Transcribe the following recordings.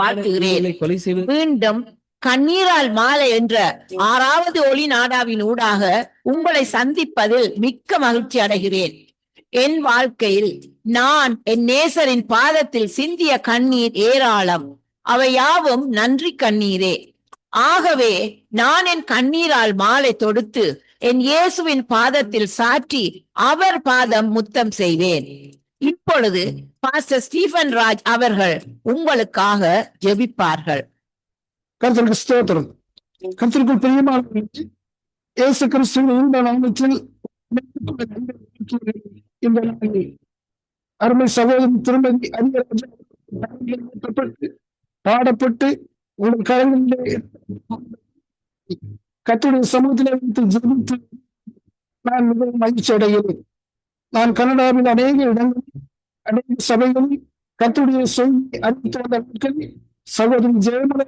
வாழ்த்துகிறேன் மீண்டும் கண்ணீரால் மாலை என்ற ஆறாவது ஒளி நாடாவின் ஊடாக உங்களை சந்திப்பதில் மிக்க மகிழ்ச்சி அடைகிறேன். என் வாழ்க்கையில் நான் என் நேசரின் பாதத்தில் சிந்திய கண்ணீர் ஏராளம். அவை யாவும் நன்றி கண்ணீரே. ஆகவே நான் என் கண்ணீரால் மாலை தொடுத்து என் இயேசுவின் பாதத்தில் சாற்றி அவர் பாதம் முத்தம் செய்வேன். இப்பொழுது பாஸ்டர் ஸ்டீபன் ராஜ் அவர்கள் உங்களுக்காக ஜெபிப்பார்கள். கர்த்தருக்கு ஸ்தோத்திரம். கர்த்தருக்குள் பிரியமானவர்களே இயேசு கிறிஸ்துவின் இந்த நாமத்தில் இந்த நாளில் அருமை சகோதரன் திருமதி அறிஞர் பாடப்பட்டு உங்கள் கரங்களிலே கத்துடைய சமூகத்திலே வைத்து ஜெபித்து நான் மிகவும் மகிழ்ச்சி அடைகிறேன் நான் கனடாவில் அநேக இடங்களில் அனைத்து சபைகளில் கத்துடைய சொல்லி அறிவித்து வந்த நாட்களில் சகோதரி ஜெயமலை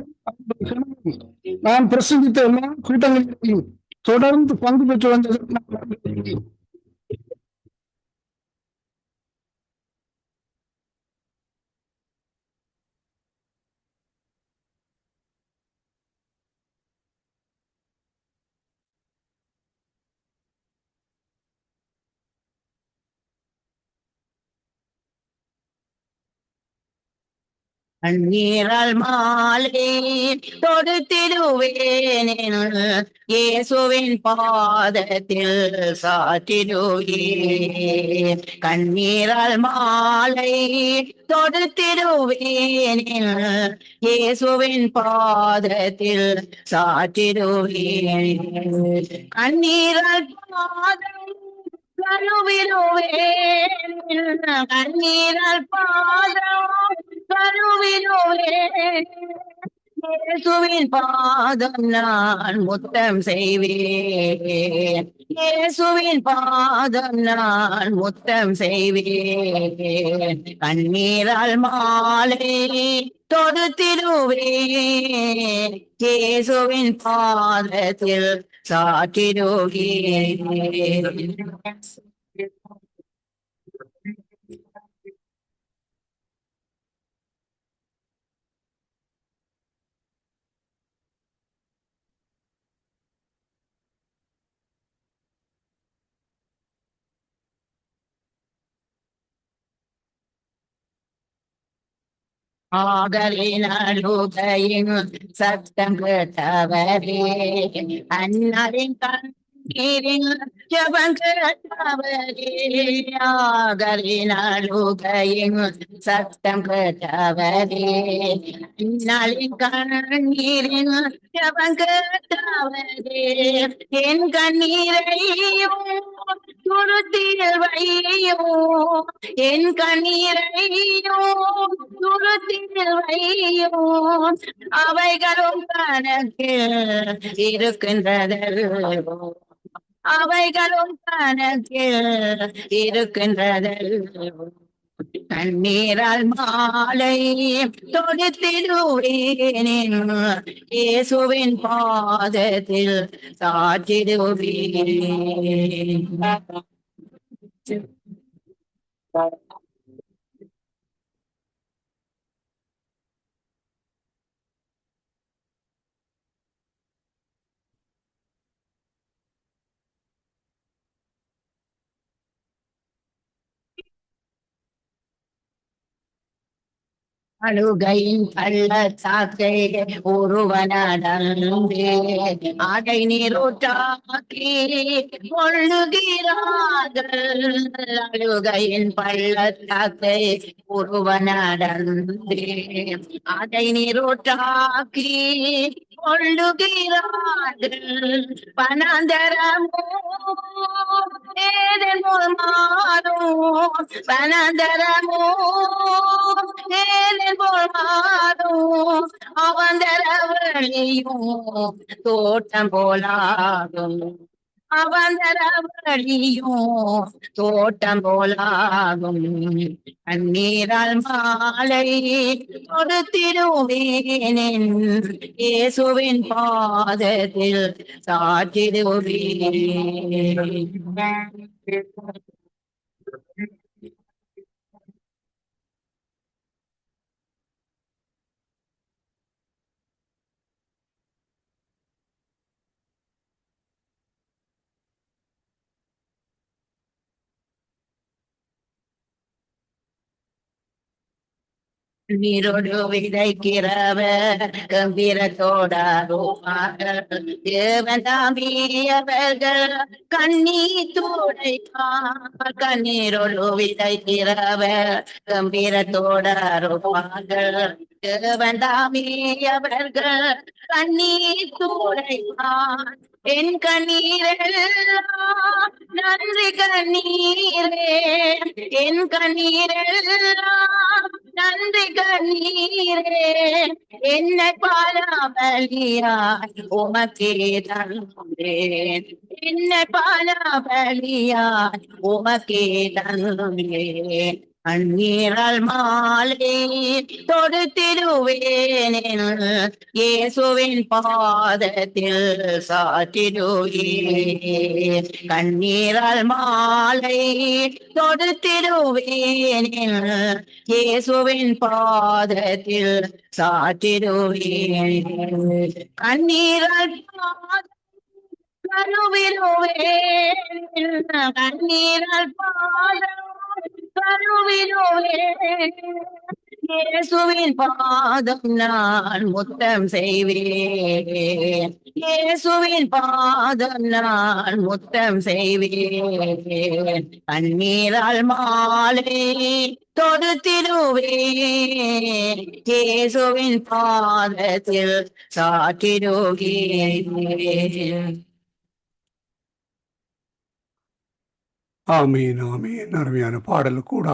நான் பிரசங்கித்த எல்லா கூட்டங்களிலும் தொடர்ந்து பங்கு பெற்று வந்தது நான் கண்ணீரால் மாலே தொடுத்திடுவேன் இயேசுவின் பாதத்தில் சாற்றிடுவேன். கண்ணீரால் மாலை தொடுத்திடுவேன் இயேசுவின் பாதத்தில் சாற்றிடுவேன். கண்ணீரால் பாதம் கருவிடுவேன் கண்ணீரால் பாதம் இயேசுவின் பாதம் நான் முத்தம் செய்வேன். இயேசுவின் பாதம் நான் முத்தம் செய்வேன். கண்ணீரால் மாலை தொடுத்திடுவேன். இயேசுவின் பாதத்தில் சாற்றிடுவேன். ஆகலினாலுகையின் சத்தம் கேட்டவரே அண்ணரின் கண்ணீரின் ஜபம் கேட்டவரே ஆகலினாலுகையின் சத்தம் கேட்டவரே அண்ணரின் கண்ணீரின் ஜபம் கேட்டவரே என் கண்ணீரையும் துருத்தில் வையோ என் கண்ணீரையும் துருத்தில் வையோ அவைகளும் கணக்கு இருக்கின்றதல்வோ அவைகளும் கணக்கு இருக்கின்றதல்வோ தண்ணீரால் மாலை தொடுத்திடுவேன் இயேசுவின் பாதத்தில் சாற்றிடுவேன் அழுகையின் பள்ளத்தாக்கை ஒருவனடந்தே அடை நீரோட்டாக்கி கொள்ளுகிறார்கள் அழுகையின் பள்ளத்தாக்கை ஒருவனடந்தே அடை நீரோட்டாக்கி കൊള്ളുകീരാതിൽ പനന്തരമോ പനന്തരമോ മാറോ അവന്തരവളിയോ തോട്ടം പോലാകും தரவழியும் தோட்டம் போலாகும் தோட்டம் போலாகும் கண்ணீரால் மாலை கொடுத்திடுவேன் இயேசுவின் பாதத்தில் சாற்றிடுவேன். நீரோடு விதைக்கிறவர் கம்பீரத்தோடாருவர்கள் கண்ணீர் துடைப்பார். கண்ணீரோடு விதைக்கிறவர் கம்பீரத்தோடாருவார்கள் தேவந்தாமியவர்கள் கண்ணீர் துடைப்பார். என் கண்ணீரெல்லாம் நன்றி கண்ணீரே. என் கண்ணீரெல்லாம் நன்றி கண்ணீரே என்னை பாலாபலியாய் உமக்கே தந்தேன் என்னை பாலாபலியாய் உமக்கே தந்தேன் அந்நீரால் மாலை தொடுத்திடுவேன் இயேசுவின் பாதத்தில் சாற்றிடுவேன் கண்ணீரால் மாலை தொடுத்திடுவேன் இயேசுவின் பாதத்தில் சாற்றிடுவேன் கண்ணீரால் பாதம் கருவிடுவேன் கண்ணீரால் பாதம் இயேசுவின் பாதம் நான் முத்தம் செய்வேன். இயேசுவின் பாதம் நான் முத்தம் செய்வேன். கண்ணீரால் மாலை தொடுத்திடுவேன். இயேசுவின் பாதத்தில் சாற்றிடுவேன். ఆమె నామే నర్మ్యాన పాటలు కూడా